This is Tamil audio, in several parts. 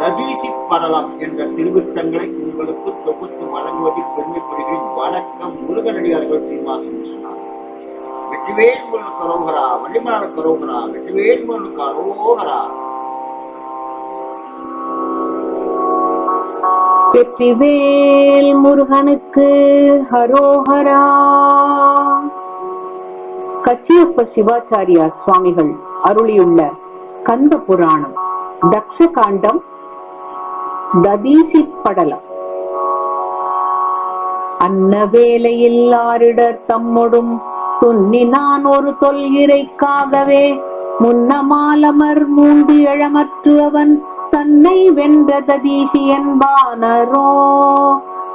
ரதீசி படலம் என்ற திருவிட்டங்களை உங்களுக்கு தொகுத்து வழங்குவதில் பெருமைப்படுகிறேன் வணக்கம் முருகனடியார்கள் சீமாசன் சொன்னார். வெற்றிவேல் கரோகரா அரோகரா வள்ளிமான கரோகரா வெற்றிவேல் கரோகரா. வெற்றிவேல் முருகனுக்கு ஹரோஹரா. கச்சியப்ப சிவாச்சாரியார் சுவாமிகள் அருளியுள்ள கந்த புராணம் தக்ஷ காண்டம் ததீசி படலம். அன்ன வேலையில் ஆரிடர் தம்மொடும் துன்னினான் ஒரு தொல்கிரைக்காகவே முன்னமாலமர் மூண்டு எழமற்று அவன் தன்னை வென்ற ததீசி என்பானரோ.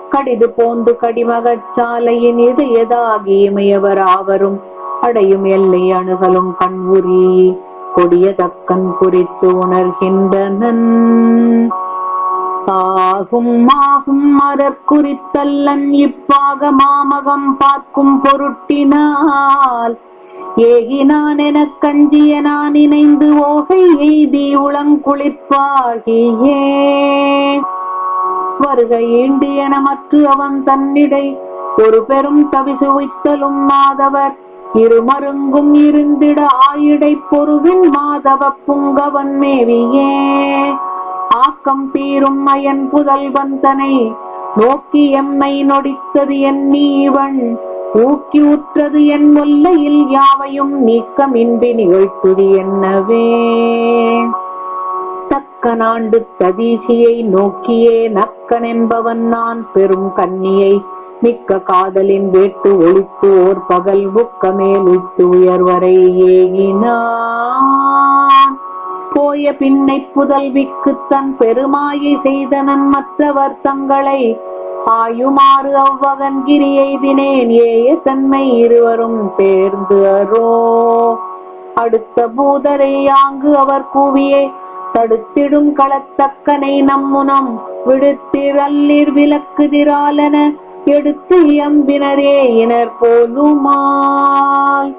கடிது போந்து கடிமகச் சாலையின் இடையதாகி இமையவர் ஆவரும் அடையும் எல்லை அணுகலும் கண்புரி கொடிய தக்கன் குறித்து உணர்கின்றனன். ஆகும் ஆகும் மரக்குறித்தல்லன் இப்பாக மாமகம் பார்க்கும் பொருட்டினால். ஏகினான் எனக் கஞ்சிய நான் இணைந்து ஓகை எய்தி உளங்குளிப்பாகியே வருகை ஈண்டியன மற்று அவன் தன்னிடை ஒரு பெரும் தவிசு உய்த்தலும் மாதவர். இருமருங்கும் இருந்திட ஆயிடை பொருவின் மாதவ புங்கவன் மேவியே. ஆக்கம் பீரும் அயன் புதல்வன் தனை. நோக்கி எம்மை நொடித்தது எண்ணி இவன் ஊக்கி உற்றது என் முல்லையில் யாவையும் நீக்கமின்றி நிகழ்த்துதி என்னவே. தக்க நாண்டு ததீசியை நோக்கியே நக்கன் என்பவன் நான். பெரும் கன்னியை மிக்க காதலின் வேட்டு ஒழித்து ஓர் பகல் புக்க மேலுத்து உயர்வரை ஏகினான். போய பின்னை புதல்விக்கு தன் பெருமாயை செய்தனன் மற்றவர் தங்களை. ஆயுமாறு அவ்வகன் கிரி எய்தினேன் ஏய தன்மை இருவரும் பேர்ந்து அரோ அடுத்த பூதரை ஆங்கு அவர் கூவியே தடுத்திடும் களத்தக்கனை நம்முனம். விடுத்திரல்லிர் விளக்குதிராலன எடுத்து எம்பினரே இனர் போலுமால்.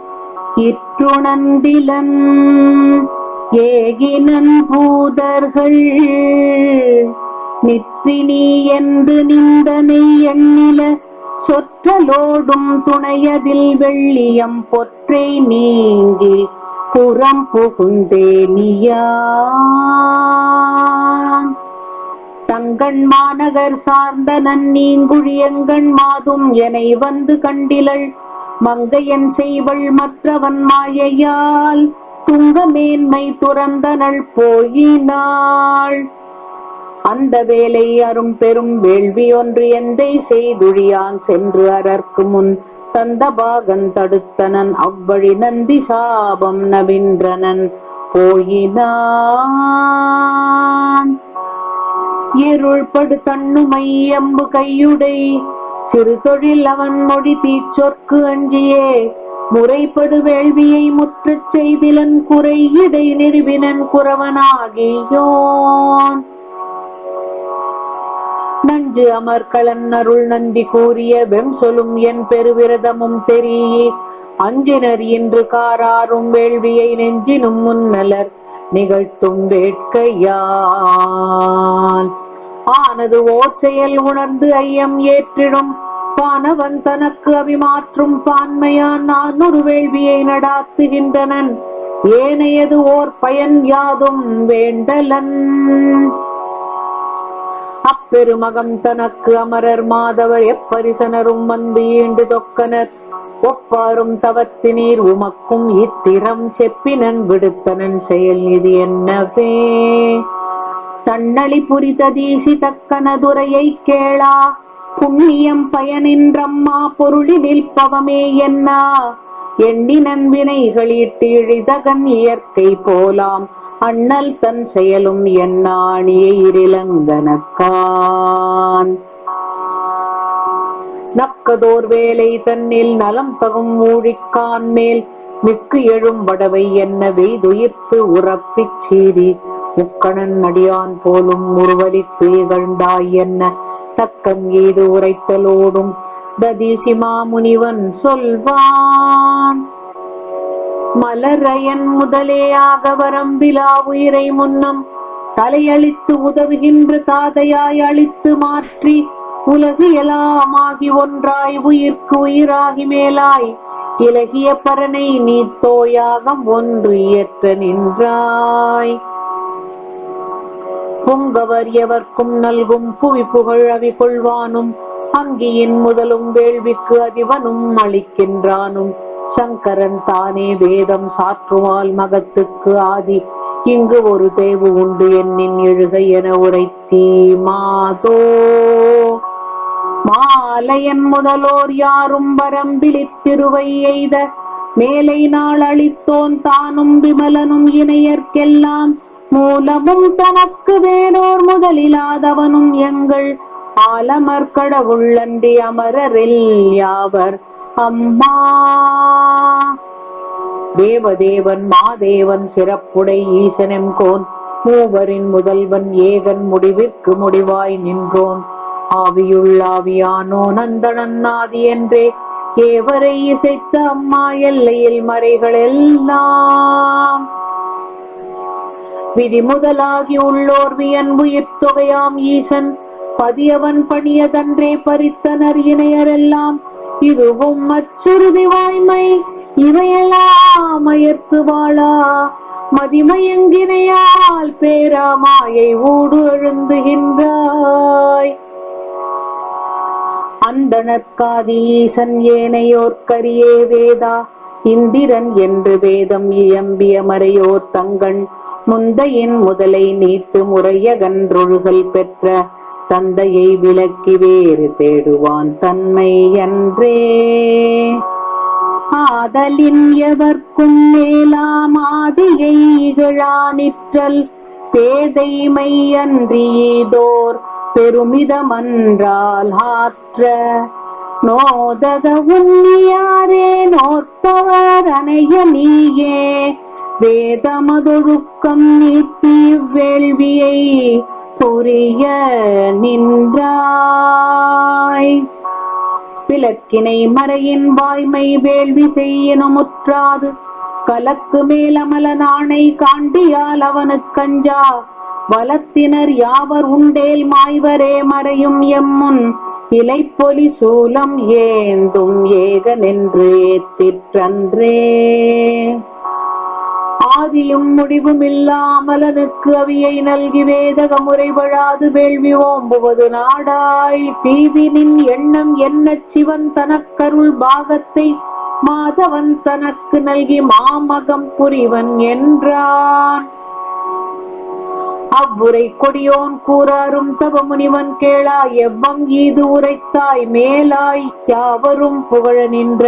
இற்றுணந்திலன் ஏகினன் பூதர்கள். நித்தினி என்று நிந்தனை எண்ணில சொற்றலோடும் துணையதில் வெள்ளியம் பொற்றை நீங்கி புறம் புகுந்தேனியான் தங்கண் மாநகர் சார்ந்த நன்னீங்குழியங்கண் மாதும் எனை வந்து கண்டிலள் மங்கையன் செய்வள் மற்றவன் மாயையால் துங்க மேன்மை துறந்தனள் போயினாள். அந்த வேலை அரும் பெரும் வேள்வி ஒன்று எந்தை செய்துழியான் சென்று அரற்கு முன் தந்த பாகன் தடுத்தனன் அவ்வழி நந்தி சாபம் நவின்றனன் போயினான். இருள்படு தன்னுமை எம்பு கையுடை சிறு தொழில் அவன் மொழி தீச்சொற்கு அஞ்சியே முறைப்படு வேள்வியை முற்றச் செய்திலன் குறை இடை நிறுவினன் குறவனாகியோன். நஞ்சு அமர்களன் அருள் நந்தி கூறிய வெம் சொல்லும் என் பெருவிரதமும் தெரியே. அஞ்சினர் இன்று காராரும் வேள்வியை நெஞ்சினும் முன்னலர் நிகழ்த்தும் வேட்கையால். ஆனது ஓர் செயல் உணர்ந்து ஐயம் ஏற்றிடும். பானவன் தனக்கு அபிமாற்றும் பான்மையான் நான் ஒரு வேள்வியை நடாத்துகின்றனன். ஏனையது ஓர் பயன் யாதும் வேண்டலன். அப்பெருமகம் தனக்கு அமரர் மாதவர் எப்பரிசனரும் வந்து ஈண்டு தொக்கனர். ஒப்பாரும் தவத்தினீர் உமக்கும் இத்திரம் செப்பினன் விடுத்தனன் செயல் இது என்னவே. தன்னளி புரிததீசி தக்கனதுரையை கேளா. புண்ணியம் பயனின்றம்மா பொருளினில் பவமே என்னா? எண்ணி வினைகளிட்டு இழிதகன் இயற்கை போலாம். அண்ணல் தன் செயலும் எண்ணாணியை இரிலங்கனக்கான் நக்கதோர் வேலை தன்னில் நலம் தகும் ஊழிக்கான் மேல் மிக்கு எழும் வடவை என்ன வெய்துயிர்த்து உறப்பிச் சீறி. முக்கணன் அடியான் போலும் உருவலித்து இகழ்ந்தாய் என்ன? தக்கம் ஏது உரைத்தலோடும்? ததிசிமா முனிவன் சொல்வான் மலரையன் முதலேயாக வரம்பிலா உயிரை முன்னம் தலையளித்து உதவுகின்ற தாதையாய் அழித்து மாற்றி உலகு எல்லாமாகி ஒன்றாய் உயிர்க்கு உயிராகி மேலாய் இலகிய பரனை நீ தோயாகம் ஒன்று இயற்ற நின்றாய். புங்கவர் எவர்க்கும் நல்கும் புவி புகழ் அவி கொள்வானும் அங்கியின் முதலும் வேள்விக்கு அதிபனும் அளிக்கின்றானும். சங்கரன் தானே வேதம் சாற்றுவால் மகத்துக்கு ஆதி. இங்கு ஒரு தேவு உண்டு என்னின் எழுக என உரைத்தீ மாதோ மாலையன் முதலோர் யாரும் வரம் விழித்திருவை எய்த. மேலை நாள் அளித்தோன் தானும் விமலனும் இணையர்க்கெல்லாம். மூலமும் தனக்கு வேறோர் முதலிலாதவனும் எங்கள் ஆலமர் கடவுள் அமரரில் யாவர்? அம்மா! தேவதேவன் மாதேவன் சிறப்புடை ஈசனம் கோன். மூவரின் முதல்வன் ஏகன் முடிவிற்கு முடிவாய் நின்றோன். ஆவியுள்ளாவியானோ நந்தனன் ஆதி என்றே ஏவரை இசைத்த அம்மா எல்லையில் மறைகள் எல்லாம் விதி முதலாகி உள்ளோர் வியன் உயிர் தொகையாம் ஈசன். பதியவன் பணியதன்றே பறித்தனர் இணையரெல்லாம். இதுவும் மச்சுறுதி வாய்மை இவையெல்லாம் அயர்த்து வாழா. மதிமயங்கினையால் பேராமாயை ஊடு எழுந்துகின்றாய். அந்தனற்காதி ஈசன் ஏனையோர்க்கரியே வேதா. இந்திரன் என்று வேதம் இயம்பிய மறையோர் தங்கண். முந்தையின் முதலை நீத்து முறையகன்றொழுகல் பெற்ற தந்தையை விலக்கி வேறு தேடுவான் தன்மை என்றே ஆதலின் எவர்க்கும் மேலாமாதியை இகழா இகழானிற்றல் பேதைமை அன்றியதோர் பெருமிதமன்றால் ஆற்ற. நோதக உன்னியாரே நோற்பவர் அணைய நீயே. வேதமதொழுக்கம் நீத்தி வேள்வியை நின்றாய். விளக்கினை மறையின் வாய்மை வேள்வி செய்யணும் முற்றாது. கலக்கு மேலமல நாணை காண்டியால் அவனுக்கஞ்சா வலத்தினர் யாவர் உண்டேல் மாய்வரே மறையும் எம்முன். இலைப்பொலி சூலம் ஏந்தும் ஏகனென்று ஏத்திற்றன்றே ஆதியும் முடிவும் இல்லாமலனுக்கு அவியை நல்கி வேதக முறைபடாது வேள்வி ஓம்புவது நாடாய். தீதினின் எண்ணம் என்ன சிவன் தனக்கருள் பாகத்தை மாதவன் தனக்கு நல்கி மாமகம் புரிவன் என்றான். அவ்வுரை கொடியோன் கூறாரும் தவ முனிவன் கேளாய். எவ்வம் ஈது உரைத்தாய் மேலாய் யாவரும் புகழ நின்ற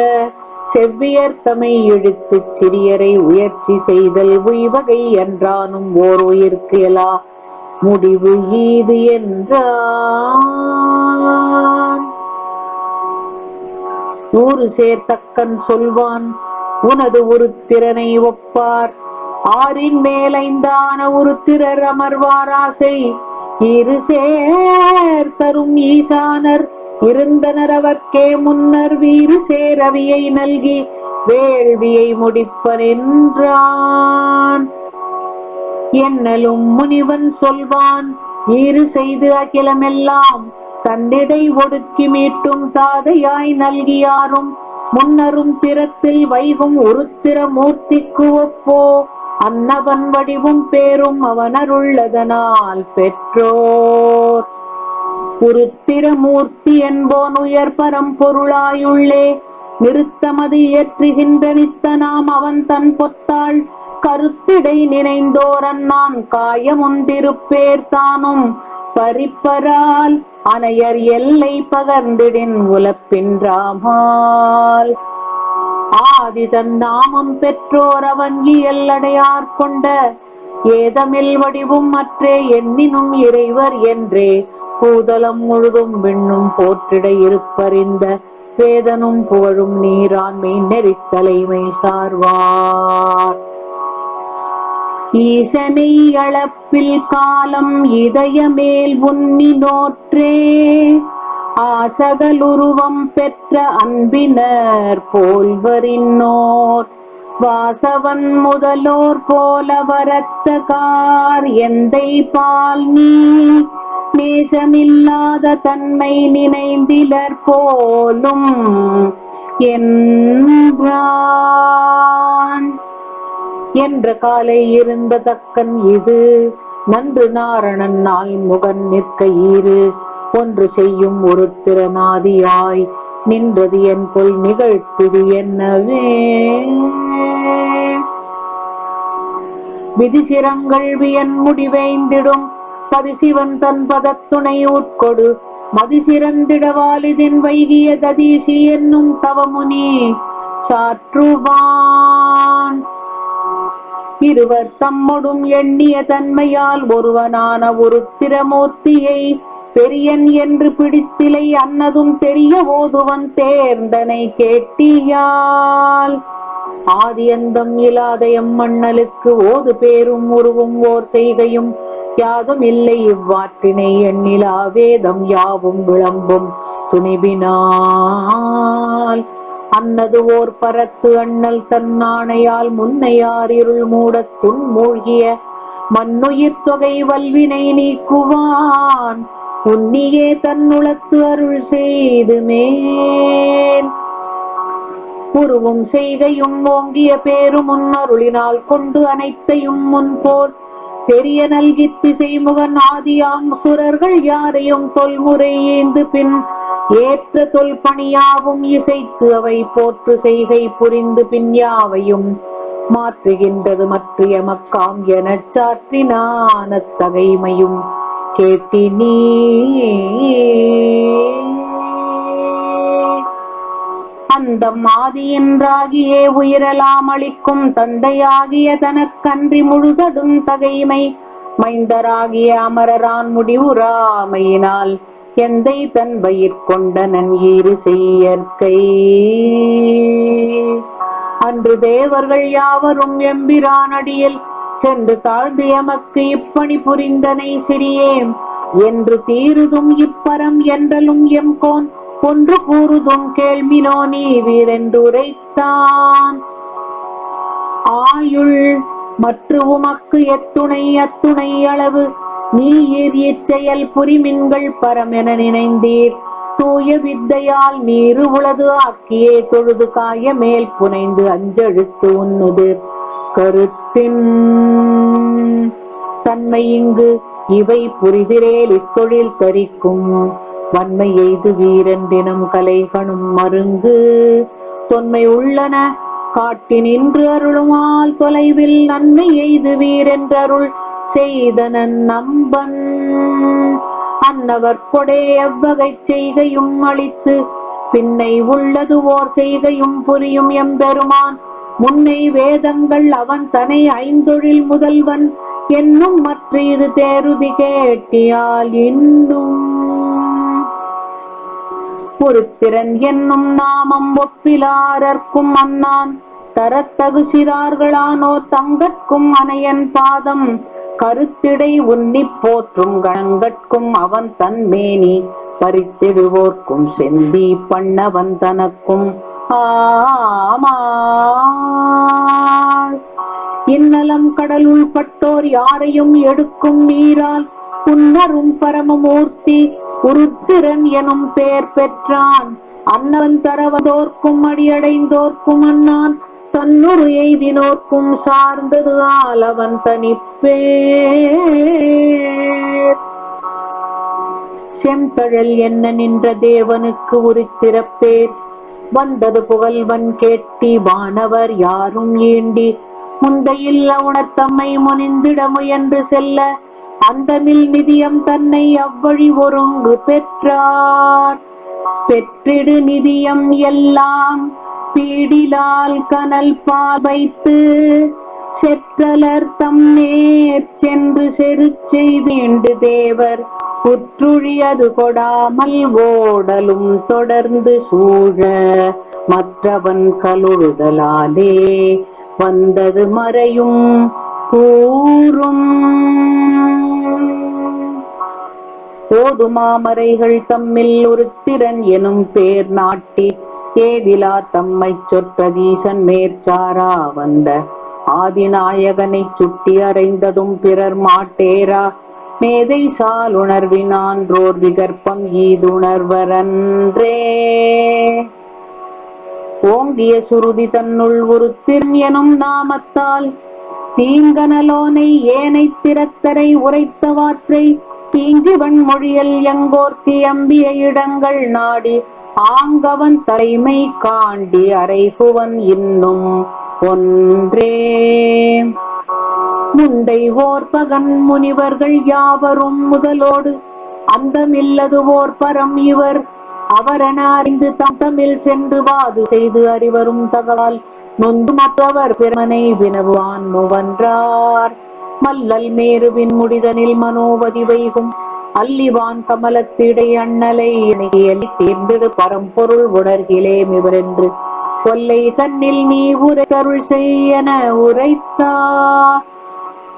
செவ்வியர் தமை இழுத்துச் சிறியரை உயர்ச்சி செய்தல் உய்வகை என்றானும் ஓர் உயிர்க்கு எலா. முடிவு ஈது என்றான். ஊறு சேர்த்தக்கன் சொல்வான் உனது ஒரு திறனை ஒப்பார். ஆறின் மேலைந்தான ஒரு திறர் அமர்வாராசை இரு சேர் தரும் ஈசானர் இருந்தனர் அவர்க்கே முன்னர் வீறு சேரவியை நல்கி வேள்வியை முடிப்பன் என்றான் என்னலும் முனிவன் சொல்வான் ஈறு செய்து அகிலமெல்லாம் தன்னிடை ஒடுக்கி மீட்டும் தாதையாய் நல்கியாரும். முன்னரும் திறத்தில் வைகும் உருத்திர மூர்த்திக்கு ஒப்போ அன்னவன் வடிவும் பேரும் அவனருள்ளதனால் பெற்றோர். உருத்திரமூர்த்தி என்போன் உயர் பரம்பொருளாயுள்ளே நிறுத்தமது இயற்றுகின்ற நித்தனாம் அவன் தன் பொத்தாள். கருத்திடை நினைந்தோரன் நான் காயமுந்திருப்பேர் தானும். பறிப்பரால் அனையர் எல்லை பகர்ந்திடின் உலப்பின்றாமால் ஆதி தன் நாமம் பெற்றோர் அவன் இயல்லடையார் கொண்ட ஏதமில் வடிவும் மற்றே எண்ணினும் இறைவர் என்றே. பூதலம் முழுதும் விண்ணும் போற்றிட இருப்பறிந்த வேதனும் புகழும் நீராண்மை நெறித்தலைமை சார்வார். ஈசனை அளப்பில் காலம் இதயமேல் உன்னி நோற்றே ஆசகலுருவம் பெற்ற அன்பினர் போல்வரின்னோர் வாசவன் முதலோர் போல வரத்தகார் எந்தை பால் நீ நேசமில்லாத தன்மை நினைந்திலர் போலும் என்றான். என்ற காலை இருந்த தக்கன் இது. நன்று நாரணன் நாய் முகன் நிற்க ஈறு ஒன்று செய்யும் ஒரு திறனாதியாய் நின்றது என் கொல் நிகழ்த்திது என்னவே. விதிசிரங்கள் வியன் முடிவைந்திடும். பதிசிவன் தன் பதத்துணை உட்கொடு. மதிசிறந்திடவாலிதின் வைகிய ததீசி என்னும் தவமுனி சாற்றுவான். இருவர் தம்மொடும் எண்ணிய தன்மையால் ஒருவனான ஒரு திரமூர்த்தியை பெரியன் என்று பிடித்திலை அன்னதும் தெரிய ஓதுவன் தேர்ந்தனை கேட்டியால் ஆதியந்தம் இல்லாத எம்மண்ணலுக்கு ஓது பேரும் உருவும் ஓர் செய்கையும் யாதும் இல்லை இவ்வாற்றினை எண்ணிலா வேதம் யாவும் விளம்பும் துணிவினால். அன்னது ஓர் பரத்து அண்ணல் தன்னாணையால் முன்னையார் இருள் மூடத் மூழ்கிய மண்ணுயிர் தொகை வல்வினை நீக்குவான். உன்னியே தன்னுளத்து அருள் செய்து மேல். உருவும் செய்கையும் ஓங்கிய பேரும் முன்னருளினால் கொண்டு அனைத்தையும் முன்போர் தெரிய நல்கி திசைமுகன் ஆதியான் சுரர்கள் யாரையும் தொல்முறை ஏந்து பின் ஏற்ற தொல் பணியாவும் இசைத்து அவை போற்று செய்கை புரிந்து பின் யாவையும் மாற்றுகின்றது மற்ற எமக்காம் எனச் சாற்றினான தகைமையும் கேட்டினீ அந்த மாதியென்றாகியே உயிரலாம் அளிக்கும் தந்தையாகிய தனக்கன்றி முழுததும் தகைமை மைந்தராகிய அமரரான் முடிவுறாமையினால் எந்தை தன் வயிற்கொண்டனன் ஈறு செய்யற்கை. அன்று தேவர்கள் யாவரும் எம்பிரானடியில் சென்று தாழ்ந்து எமக்கு இப்பணி புரிந்தனை சிறியேம் என்று தீருதும் இப்பரம் என்றலும் எம்கோன் ஒன்று கூறுதும் கேள்மினோ நீ வீரென்றுரைத்தான். ஆயுள் மற்ற உமக்கு எத்துணை அத்துணை அளவு. நீர் இச்செயல் புரிமின்கள் பரமென நினைந்தீர். தூய வித்தையால் நீரு உளது ஆக்கியே தொழுது காய மேல் புனைந்து அஞ்செழுத்து உண்ணுது கருத்தின் தன்மை இங்கு இவை புரிதிரேல் இத்தொழில் தரிக்கும். வன்மை எய்து வீரன் தினம் கலை கணும் மருங்கு. தொன்மை உள்ளன காட்டி நின்று அருளுமால் தொலைவில் நன்மை எய்து வீரென்றருள் செய்தனன் நம்பன் அன்னவர் கொடே எவ்வகை செய்கையும் அளித்து பின்னை உள்ளது ஓர் செய்கையும் புரியும் எம்பெருமான். முன்னை வேதங்கள் அவன் தனை ஐந்தொழில் முதல்வன் என்னும் மற்ற இது தேருதி கேட்டியால் இன்னும் பொறுத்திறன் என்னும் நாமம் ஒப்பிலாரர்க்கும் அன்னான் தரத்தகு சிறார்களானோ தங்கட்கும் அணையன் பாதம். கருத்திடை உன்னிப் போற்றும் கணங்கட்கும் அவன் தன் மேனி. பறித்திடுவோர்க்கும் செந்தி பண்ணவன் தனக்கும். ஆமாள். இன்னலம் கடலுள் பட்டோர் யாரையும் எடுக்கும் நீரால் புன்னரும் பரமமூர்த்தி உருத்திரன் எனும் பெயர் பெற்றான். அன்னவன் தரவதோர்க்கும் அடியடைந்தோர்க்கும் அண்ணான் தன்னுரு எய்தினோர்க்கும் சார்ந்தது ஆலவன் அவன் தனிப்பேர். செந்தழல் என்ன நின்ற தேவனுக்கு உரித்திறப்பேர் வந்தது புகழ்வன் கேட்டி வானவர் யாரும் ஈண்டி முந்தையில் உணர்த்தம்மை முனிந்திட முயன்று செல்ல அந்தமில் நிதியம் தன்னை அவ்வழி ஒருங்கு பெற்றார். பெற்றிடு நிதியம் எல்லாம் பீடிலால் கனல் பால் வைத்து செற்றலர் நேர் சென்று செரு செய்தீண்டு தேவர். புற்றுழியது கொடாமல் ஓடலும் தொடர்ந்து சூழ மற்றவன் கலுழுதலாலே வந்தது மறையும் கூறும். ஓதுமாமரைகள் தம்மில் ஒரு திறன் எனும் பேர் நாட்டி ஏதிலா தம்மைச் சொற்றதீசன் மேற்சாரா வந்த. ஆதிநாயகனைச் சுட்டி அறைந்ததும் பிறர் மாட்டேரா மேதை சால் உணர்வினான்றோர் விகற்பம் ஈதுணர்வரன்றே. ஓங்கிய சுருதி தன்னுள் உருத்தின் எனும் நாமத்தால் தீங்கனலோனை ஏனைத் திறத்தரை உரைத்தவாற்றை தீங்குவன் மொழியல் எங்கோர்க்கு எம்பிய இடங்கள் நாடி ஆங்கவன் தலைமை காண்டி அரைகுவன் இன்னும் ஒன்றே. முந்தை ஓர்பகன் முனிவர்கள் யாவரும் முதலோடு அந்தமில்லது ஓர் பரம் இவர். அவரென அறிந்து தத்தமில் சென்று வாது செய்து அறிவரும் தகவல் நொந்து மற்றவர் பிரமனை வினவான் முவன்றார். மல்லல் மேருவின் முடிதனில் மனோவதி வைகும். அல்லிவான் கமலத்திடை அண்ணலை இணையலி தேர்ந்திடு பரம்பொருள் உணர்கிலேம் இவரென்று கொல்லை தன்னில் நீ உரை கருள் செய்யன உரைத்தார்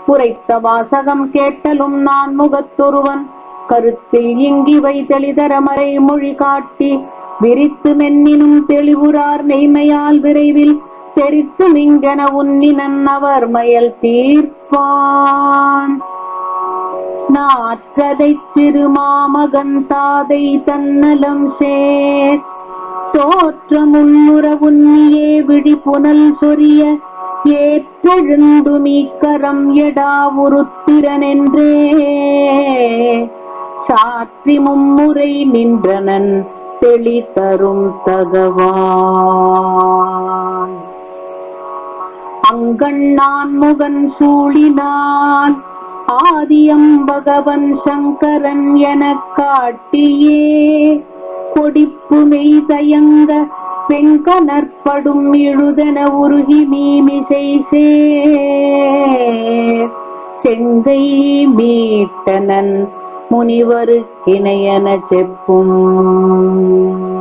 உரைத்த வாசகம் கேட்டலும் நான் முகத்தொருவன். கருத்தில் இங்கிவை தெளிதரமறை மொழி காட்டி விரித்து மென்னினும் தெளிவுறார் மெய்மையால் விரைவில் தெரித்து மிங்கென உன்னினன் அவர் மயல் தீர்ப்பான். நாற்றதை சிறு மாமகன் தாதை தன்னலம் சேர். தோற்றமுள்ளுற உன்னியே விழி புனல் சொரிய. ஏற்றெழுந்து மீக்கரம் எடா உருத்திரனென்றே. சாற்றி மும்முறை நின்றனன் தெளி தரும் தகவான். அங்கண்ணான் முகன் சூழினான். ஆதியம் பகவன் சங்கரன் எனக் காட்டியே. கொடிப்பு மெய் தயங்க வெங்கனற்படும் இழுதன உருகி மீமிசை சேர். செங்கை மீட்டனன் முனிவருக்கிணையன செப்பும்.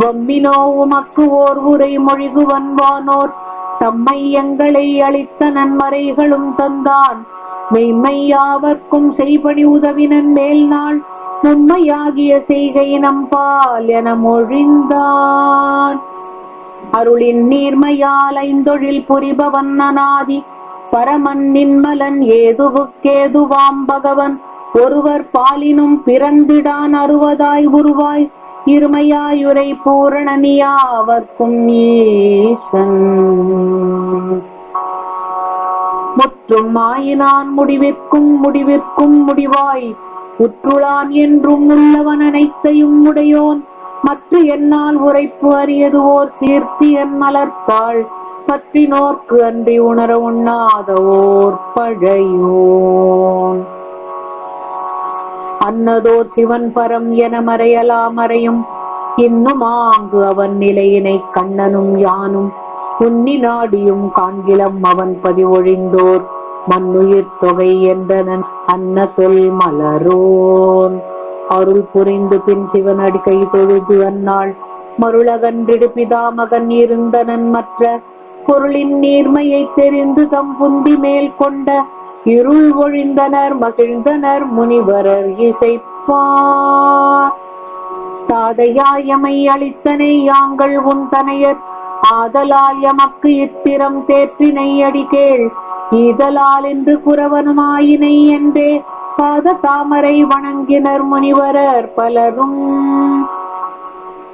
வம்மினோ உமக்கு ஓர் உரை மொழிகுவன் வானோர் தம்மை எங்களை அளித்த நன்மறைகளும் தந்தான். மெய்மையாவர்க்கும் செய்பணி உதவினன் மேல் நாள் உண்மையாகிய செய்கை நம்பால் என மொழிந்தான். அருளின் நீர்மையால் ஐந்தொழில் புரிபவன் அநாதி பரமன் நின்மலன் ஏதுவுக்கேதுவாம் பகவன். ஒருவர் பாலினும் பிறந்திடான் அறுவதாய் உருவாய். இருமையாயுரை பூரணனியாவர்க்கும் ஈசன். முற்றும் மாயினான் முடிவிற்கும் முடிவிற்கும் முடிவாய் உற்றுளான் என்றும் உள்ளவன் அனைத்தையும் உடையோன். மற்ற என்னால் உரைப்பு அறியது ஓர் சீர்த்தி என் மலர்த்தாள் பற்றி நோக்கு அன்றி உணர உண்ணாத ஓர் பழையோன். அன்னதோர் சிவன் பரம் என மறையலாம் மறையும். இன்னும் ஆங்கு அவன் நிலையினை கண்ணனும் யானும். உன்னி நாடியும் காண்கிலம் அவன் பதிவொழிந்தோர். மண்ணுயிர் தொகை என்றனன் அன்ன தொல் மலரோன். அருள் புரிந்து பின் சிவன் அடிக்கை தொழுது அந்நாள். மருளகன்றிடு பிதாமகன் இருந்தனன் மற்ற. பொருளின் நீர்மையை தெரிந்து தம் புந்தி மேல் கொண்ட இருள் ஒழிந்தனர் மகிழ்ந்தனர் முனிவரர் இசைப்பார் தாதையாயமை அளித்தனை யாங்கள் உன் தனையர் ஆதலாயமக்கு இத்திரம் தேற்றினை அடிகேள் ஈதலால் என்று குறவனுமாயினை என்றே பாத தாமரை வணங்கினர் முனிவரர் பலரும்.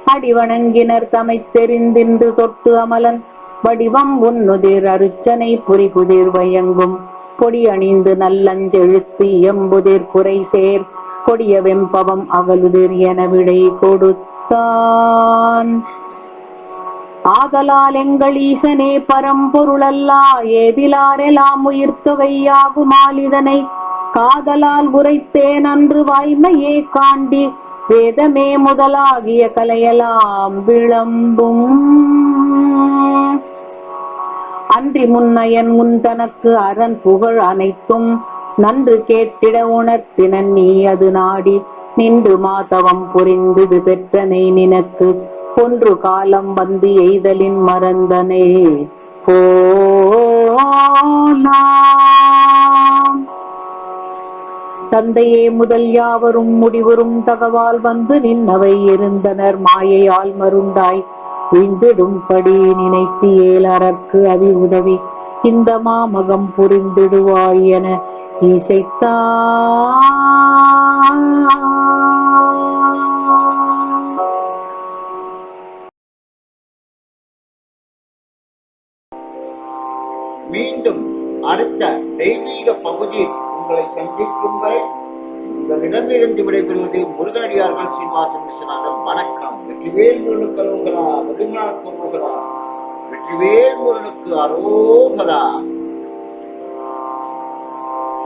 அடி வணங்கினர் தமைத் தெரிந்தின்று தொட்டு அமலன் வடிவம் உன்னுதிர் அருச்சனை புரிபுதிர் வயங்கும். பொடி அணிந்து நல்லஞ்செழுத்து எம்புதிர் குறை சேர் கொடிய வெம்பவம் அகலுதிர் என விடை கொடுத்தான். ஆதலால் எங்கள் ஈசனே பரம்பொருளல்லா ஏதிலாரெல்லாம் உயிர் தொகையாகுமால் இதனை காதலால் உரைத்தேன் அன்று வாய்மையே காண்டி வேதமே முதலாகிய கலையெல்லாம் விளம்பும். அன்றி முன்னயன் முன் தனக்கு அரண் புகழ் அனைத்தும் நன்று கேட்டிட உணர்த்தினன் நீ அது நாடி நின்று மாதவம் புரிந்தது பெற்றனை நினக்கு. ஒன்று காலம் வந்து எய்தலின் மறந்தனே. போலாம். தந்தையே முதல் யாவரும் முடிவரும் தகவால் வந்து நின்னவை இருந்தனர். மாயையால் மருண்டாய் உய்ந்திடும்படி நினைத்து ஏலறக்கு அதி உதவி. இந்த மாமகம் புரிந்திடுவாய் என இசைத்தான் மீண்டும் அடுத்த தெய்வீக பகுதியில் உங்களை சந்திக்கும் வரை உங்களிடமிருந்து விடைபெறுவது முருகனடியார்கள் சீனிவாசன் விஸ்வநாதன். வணக்கம். வெற்றிவேல் முருகனுக்கு அரோகரா வெகுநாள் வெற்றிவேல் முருகனுக்கு அரோகரா.